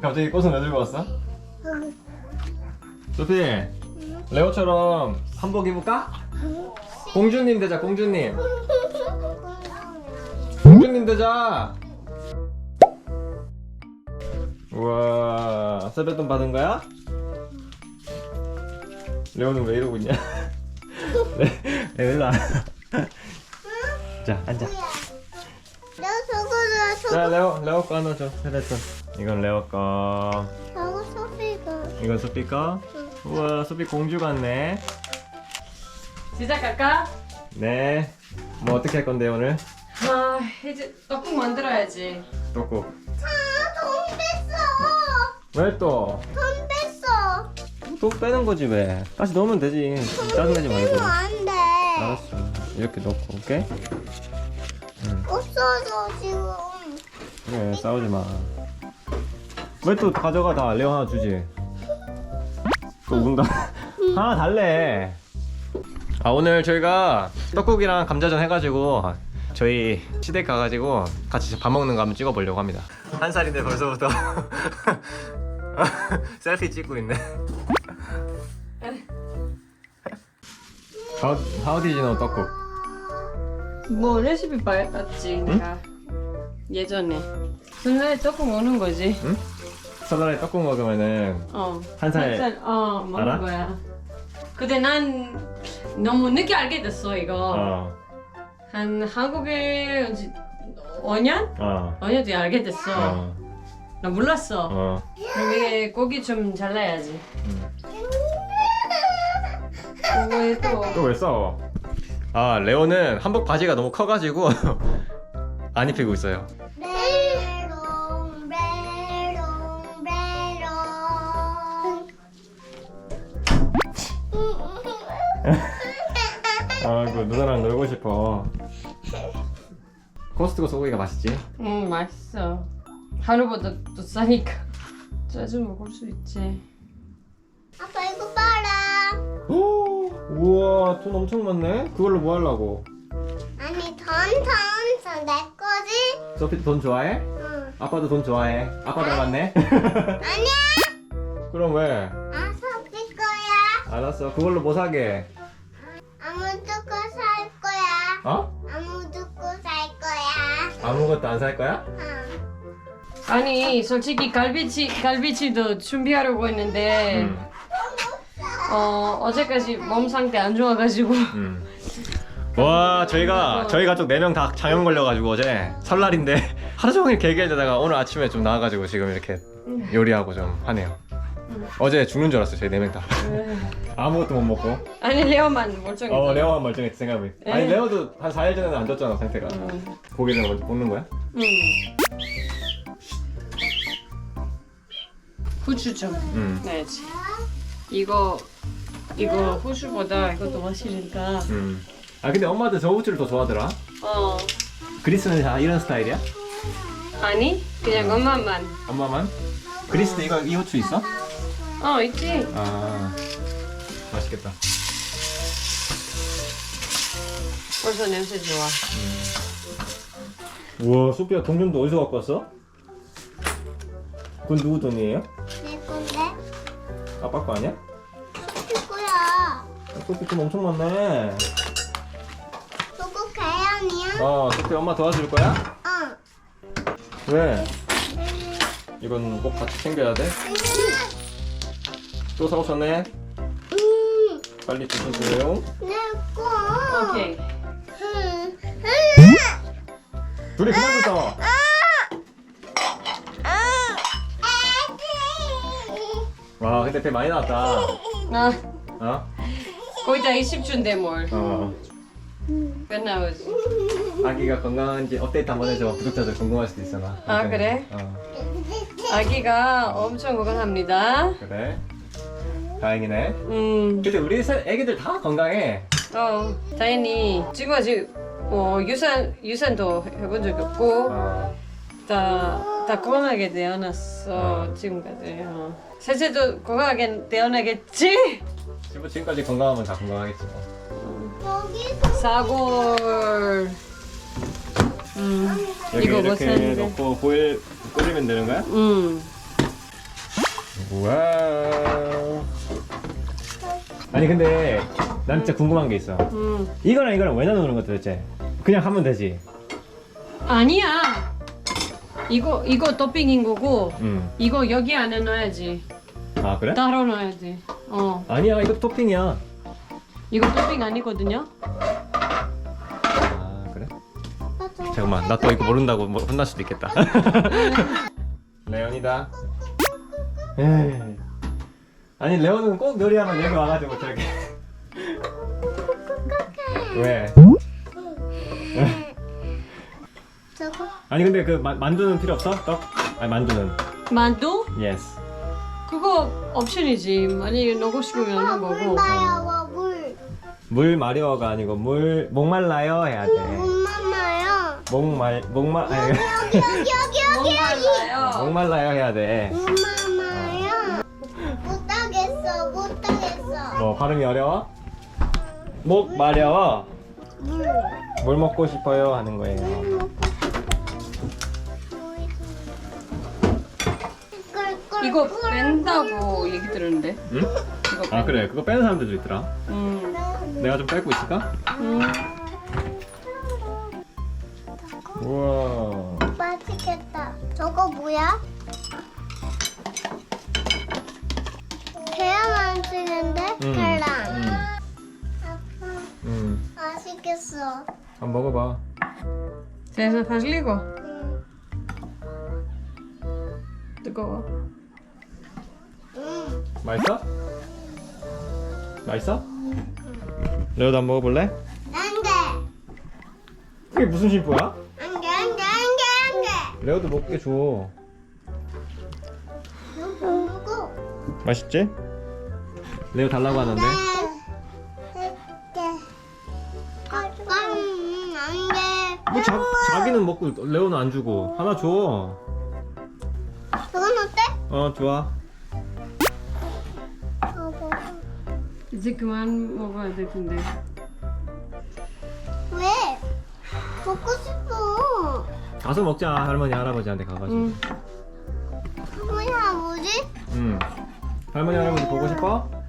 갑자기 꽃은 왜 들고 왔어? 소피 레오처럼 한복 입을까? 공주님 되자 공주님 공주님 되자 우와 세뱃돈 받은 거야? 레오는 왜 이러고 있냐? 레, 레오 일로 와. 자 앉아 자 레오 레오 거 하나 줘 세뱃돈 이건 레오 거 저거 소피가 이건 소피 거 우와 소피 공주 같네 시작할까? 네. 뭐 어떻게 할 건데 오늘? 아 이제 떡국 만들어야지 떡국. 아돈 뺐어 왜 또? 돈 뺐어 또 빼는 거지 왜? 다시 넣으면 되지. 짜증내지 말고. 이거 안돼 알았어. 이렇게 넣고. 응. 없어져 지금 그래 싸우지 마. 왜 또 가져가 다 레오 하나 주지? 또 운다. 하나 달래. 아 오늘 저희가 떡국이랑 감자전 해가지고 저희 시댁 가가지고 같이 밥 먹는 거 한번 찍어보려고 합니다. 한 살인데 벌써부터 셀피 찍고 있네. How, how did you know 떡국? 뭐 레시피 봤지 내가 예전에 근데 떡국 먹는 거지 응? 설날에 떡국 먹으면은 어. 한살어 먹는 알아? 거야 근데 난 너무 늦게 알게 됐어 이거 어, 한 한국에 언제 5년? 어, 5년 뒤에 알게 됐어 어, 나 몰랐어 어. 여기 고기 좀 잘라야지 음. 왜또 또 왜 싸워? 아 레오는 한복 바지가 너무 커가지고 안 입히고 있어요. 아그 누나랑 놀고 싶어. 코스트코 소고기가 맛있지? 응 맛있어 하루보다 또 싸니까 자주 먹을 수 있지 아빠 이거 봐라 오, 우와 돈 엄청 많네. 그걸로 뭐 하려고? 아니 던던던 내 거지? 소피 돈 좋아해? 응 아빠도 돈 좋아해. 아빠 닮았네. 아니야 그럼 왜? 아 알았어. 그걸로 뭐 사게? 아무도 거살 거야 어? 아무도 거살 거야 아무것도 안 살 거야? 응. 아니 솔직히 갈비치 갈비치도 준비하려고 했는데 응. 어 어제까지 몸 상태 안 좋아가지고 음. 와 저희가 저희 가족 4명 다 장염 걸려가지고 어제 설날인데 하루 종일 개개되다가 오늘 아침에 좀 나와가지고 지금 이렇게 요리하고 좀 하네요 어제 죽는 줄 알았어요 저희 4명 다 아무것도 못 먹고 아니 레오만 멀쩡해 어 레오만 멀쩡했지 생각해 아니 에. 레오도 한 4일 전에는 안 졌잖아 상태가 응. 고기를 먼저 볶는 거야? 응. 후추 좀 음. 넣어야지 이거 이거 후추보다 이것도 맛있으니까 음. 아 근데 엄마도 저 후추를 더 좋아하더라 어 그리스는 다 이런 스타일이야? 아니 그냥 엄마만 엄마만? 그리스도 이거 이 후추 있어? 어 있지 아 맛있겠다 벌써 냄새 좋아 우와 소피야 동전도 어디서 갖고 왔어? 그건 누구 돈이에요? 내 건데 아빠 거 아니야? 섞일 거야 소피 돈 엄청 많네 저거 계란이야? 어 소피 엄마 도와줄 거야? 응 왜? 이건 꼭 같이 챙겨야 돼? 또 사오셨네? 음, 빨리 드셔주세요. 내 거. 오케이. 음, 음, 둘이 그만 좀 싸워 애기. 와 근데 배 많이 나왔다. 아. 어? 거의 다 20주인데 뭘. 어. 맨날 오지. 아기가 건강한지 업데이트 한번 해줘. 구독자들 궁금할 수도 있잖아. 아, 그래? 어. 아기가 엄청 건강합니다. 그래 다행이네 음 근데 우리 세- 애기들 다 건강해 어, 다행히 지금 아직 어, 유산 유산도 해본 적이 없고 어. 다, 다 건강하게 태어났어 어. 지금까지 어. 셋째도 건강하게 태어나겠지? 지금 지금까지 건강하면 다 건강하겠지 뭐. 사골 음 여기 이거 뭐 이렇게 샀는데 넣고 보일 끓이면 되는 거야? 음 우와. 아니 근데 난 진짜 궁금한 게 있어. 음. 이거랑 이거랑 왜 나누는 거 도대체? 그냥 하면 되지. 아니야. 이거 이거 토핑인 거고 응. 이거 여기 안에 넣어야지. 아 그래? 따로 넣어야지. 어. 아니야 이거 토핑이야. 이거 토핑 아니거든요. 아 그래? 잠깐만 나 또 이거 모른다고 뭐 혼날 수도 있겠다. 레온이다. 에이. 아니 레온은 꼭 요리하면 여기 와가지고 저렇게. 왜? 저거 아니 근데 그 마- 만두는 필요 없어? 떡? 아니 만두는. 만두? 예스. 그거 옵션이지. 많이 넣고 싶으면 아, 넣는 물 거고. 마요 물물 마려워가 아니고 물 목말라요 해야 돼. 물만 마요 목말 목말 아니 여기 여기 여기 여기. 목말라요 해야 돼. 마요 못하겠어 못하겠어 뭐 발음이 어려워? 목 마려워. 물뭘 먹고 싶어요 하는 거예요. 물 먹고 꿀, 이거 꿀, 뺀다고 얘기 들었는데. 응? 이거 아 그래 그거 빼는 사람들도 있더라. 음. 꿀. 내가 좀 빼고 있을까? 음. 우와. 맛있겠다. 저거 뭐야? 만지는데? 음. 계란. 음. 아빠, 음. 맛있겠어. 한번 먹어봐. 세상 살리고 음. 뜨거워. 음. 맛있어? 맛있어? 레오도 한번 먹어볼래? 안 돼. 그게 무슨 심보야? 안 돼, 안 돼, 안 돼, 안 돼. 레오도 먹게 줘. 누구? 맛있지? 레오 달라고 하는데. 네. 아빠, 음, 안 돼. 뭐 자, 자기는 먹고 레오는 안 주고 하나 줘. 저건 어때? 어 좋아. 이제 그만 먹어야 될 텐데. 왜? 먹고 싶어. 가서 먹자 할머니 할아버지한테 가가지고. 음. 할머니 아버지? 응. 할머니 할아버지 보고 싶어?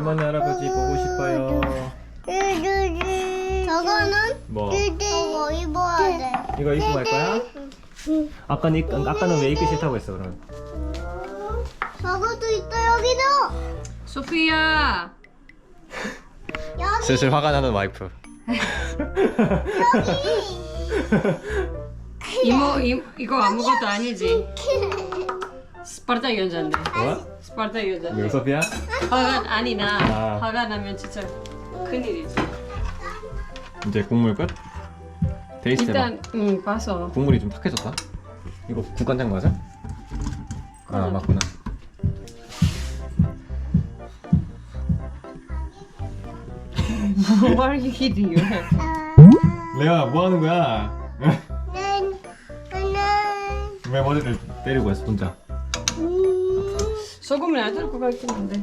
할머니 할아버지 보고 싶어요. 저거는 뭐? 저거 입어야 돼. 이거 입고 갈 거야? 아까는 입- 아까는 왜 입기 싫다고 했어 그럼? 저것도 있다 여기도. 소피야. 여기 슬슬 화가 나는 와이프. 이모 이, 이거 아무것도 아니지. 스파르타 여자인데. 뭐? 스파르타 여자. 이거 소피야? 화가 아니 나 아. 화가 나면 진짜 큰일이지. 이제 국물 끝? 테이스트 해봐. 일단 응 봐서. 국물이 좀 탁해졌다. 이거 국간장 맞아? 아 맞구나. What are you eating? 레아 뭐 하는 거야? 왜 머리를 때리고 했어 혼자? 음, 소금을 안 들고 같긴 한데.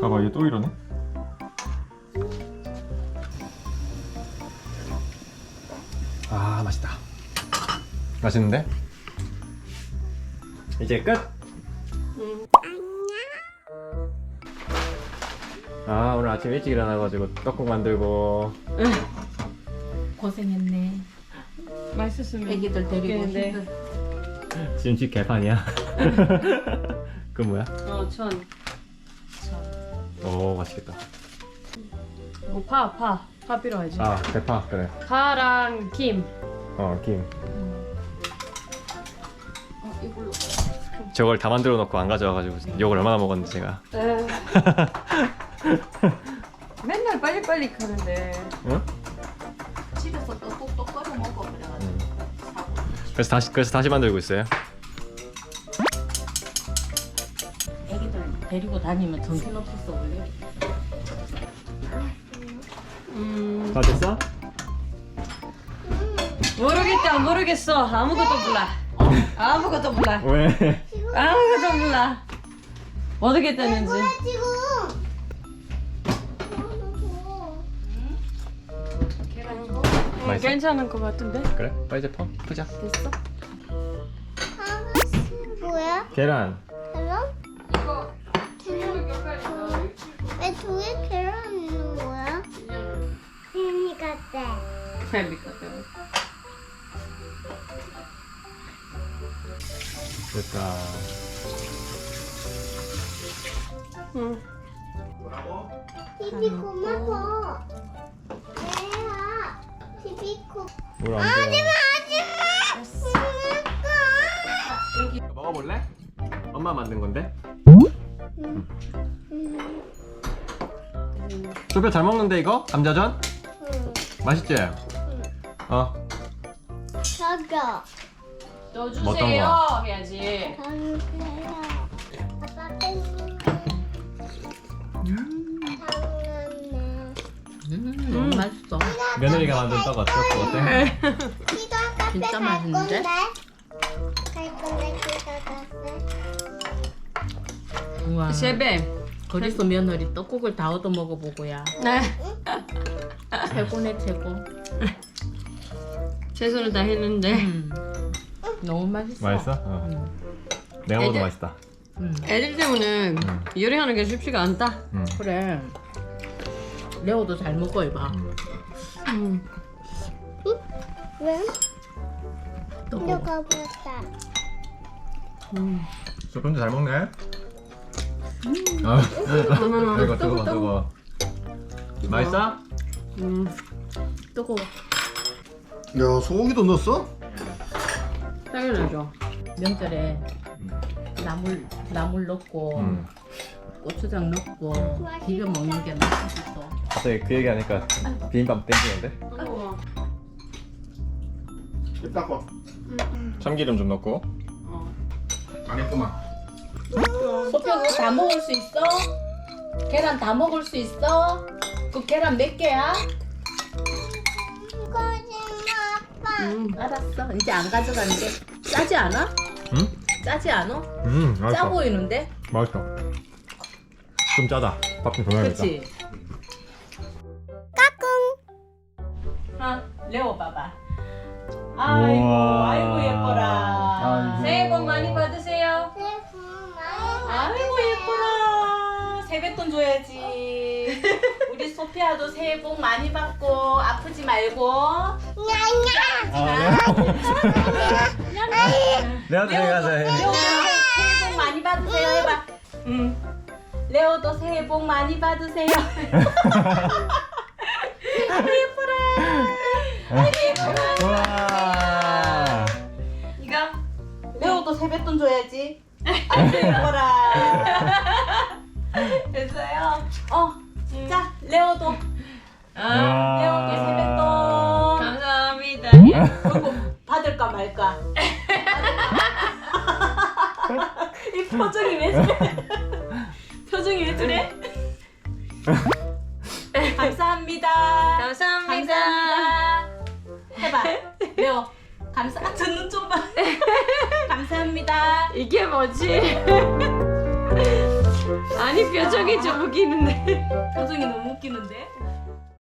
봐봐 얘 또 이러네. 아 맛있다. 맛있는데? 이제 끝. 응. 아 오늘 아침 일찍 일어나가지고 떡국 만들고 고생했네. 맛있었으면 애기들 데리고 좋겠는데. 힘들. 지금 집 개판이야. 그 뭐야? 어 천. 오 맛있겠다. 뭐파 파. 파 필요하지. 아 대파 그래. 파랑 김. 어 김. 어, 이걸로. 저걸 다 만들어 놓고 안 가져와가지고 욕을 얼마나 먹었는데 제가. 에. 맨날 빨리빨리 가는데. 응? 집에서 또 똑똑 꺼려 먹어 그래가지고 응. 사고. 그래서 다시 그래서 다시 만들고 있어요. 데리고 다니면 정신 없었어 원래. 음. 다 됐어? 모르겠다 모르겠어 아무것도 몰라. 아무것도 몰라. 왜? 아무것도 몰라. 어떻게 됐는지. 뭐야? 음, 맛있어? 괜찮은 것 같은데. 그래? 빨리 이제 퍼 푸자. 됐어? 뭐야? 계란. 계란? 됐다. 응. TV 고마워. 내가 TV 고. 물안 돼. 하지마 하지마. 먹어볼래? 엄마 만든 건데? 음. 소피아 잘 먹는데 이거? 감자전? 응. 맛있지? 어. 저거. 너 어떤 주세요 해야지. 아빠. 음, 맛있어. 며느리가 만든 떡 어때? 어때? 이거 카페 진짜 갈 맛있는데? 건데? 갈 건데 그거 카페. 우와. 세배. 거기서 며느리 떡국을 다 얻어 먹어보고야. 네. 최고네 최고. 최선을 다했는데 음. 너무 맛있어. 맛있어? 어. 내가 먹어도 애들- 맛있다. 음. 애들 때문에 음. 요리하는 게 쉽지가 않다. 음. 그래. 레오도 잘 먹어 이봐. 음. 왜? 떡국. 이거 보자. 소피아 잘 먹네. 아, 이거 뜨거 뜨거. 맛있어? 음. 뜨거워. 야 소고기도 넣었어? 당연하죠. 명절에 나물 나물 넣고 음. 고추장 넣고 비벼 먹는 게 맛있어. 갑자기 그 얘기 하니까 비빔밥 땡기는데? 입 닦아 참기름 좀 넣고. 안 했구만 소표 그거 다 먹을 수 있어? 계란 다 먹을 수 있어? 그 계란 몇 개야? 음. 알았어. 이제 안 가져가는데 짜지 않아? 응? 짜지 않아? 음, 짜 맛있어. 보이는데? 맛있어. 좀 짜다. 밥좀 더 넣어야겠다. 그렇지. 아, 레오 봐봐. 아이고, 우와. 아이고 예뻐라. 아이고. 새해 복 많이 받으세요. 새해 복 많이 아이고 예뻐라. 세뱃돈 줘야지. 우리 소피아도 새해 복 많이 받고 아프지 말고. 아, 네. 내가 저기 가서 해. 레오도 새해 복 많이 받으세요 해봐. 응. 레오도 새해 복 많이 받으세요. 아이고 예뻐라. 우와. 이거 레오도 세뱃돈 줘야지. 아이고 예뻐라. 이 표정이 왜 저래? 표정이 왜 저래? 감사합니다. 감사합니다. 감사합니다. 해봐. 레오. 감사. 아, 저눈 좀 봐. 감사합니다. 이게 뭐지? 아니 표정이 좀 웃기는데. 표정이 너무 웃기는데?